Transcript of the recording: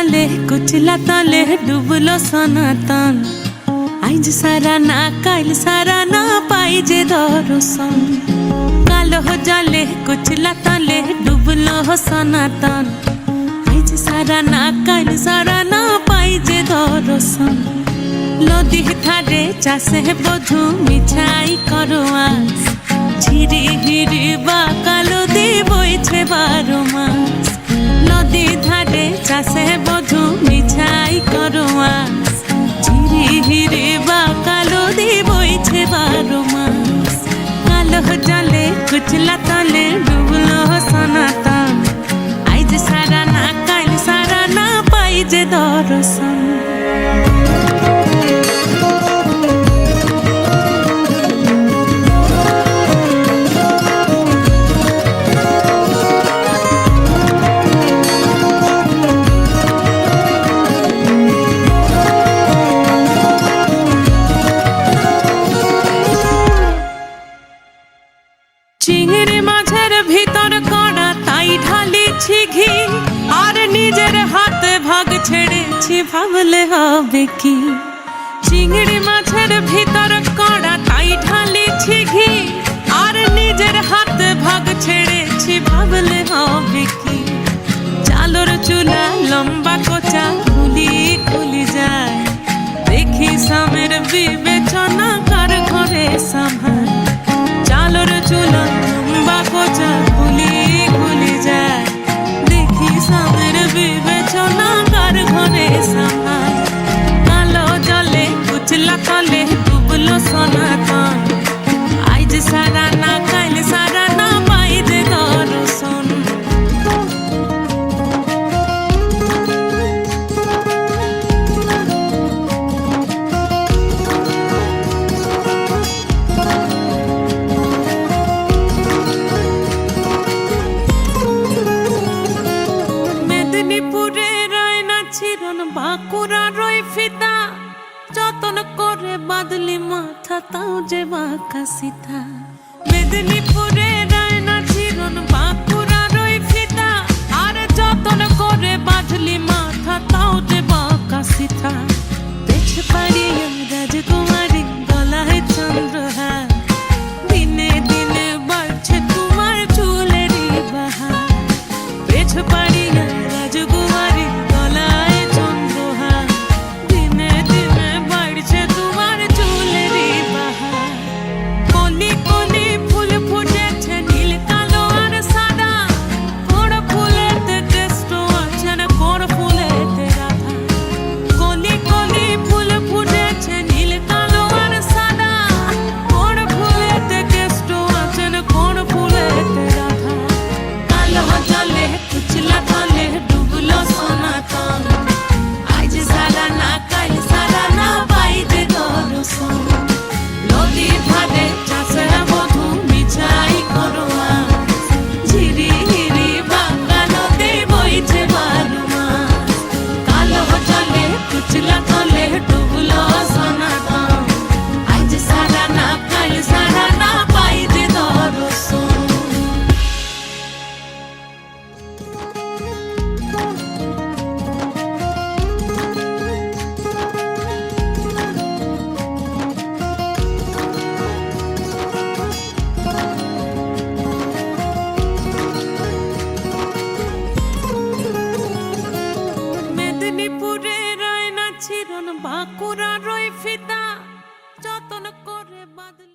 জলে কুচলা তলে ডুবলো সনাতন আইজ সারা না কাইল সারা না পাই যে দর্শন কালো জলে কুচলা তলে ডুবলো সনাতন আইজ সারা না কাইল সারা না পাই যে দর্শন নদী ধারে চাষে বধু মিছাই করো আস ঝিরি হিরি বা কালো যে দর্শন চিংড়ি মাছের ভিতর কড়া তাই ঢালিছি ঘি। আর নিজের ছেড়েছি ভাবলে হবে কি? চিংড়ি মাছের ভিতর কড়া, তাই ঢালিছি ঘি। আর নিজের হাতে ভাগ ছেড়েছি ভাবলে হবে রই ফিতা যতন করে বাদলি মাথা, তাও যে বাঁকা সিথা মেদিনীপুরে রায়না ছিরন বাঁকুড়া রই ফিতা আর যতন করে বাদলি মাথা, তাও যে বাঁকা সিথা পেছ পাড়িয়া রাজকুমারী, গলায় চন্দ্রহার। দিনে দিনে বাড়ছে তোমার চুলেরই বাহার। পেছ পাড়িয়া রাজকুমারী বাঁকুড়া রই ফিতা যতন করে বাদলি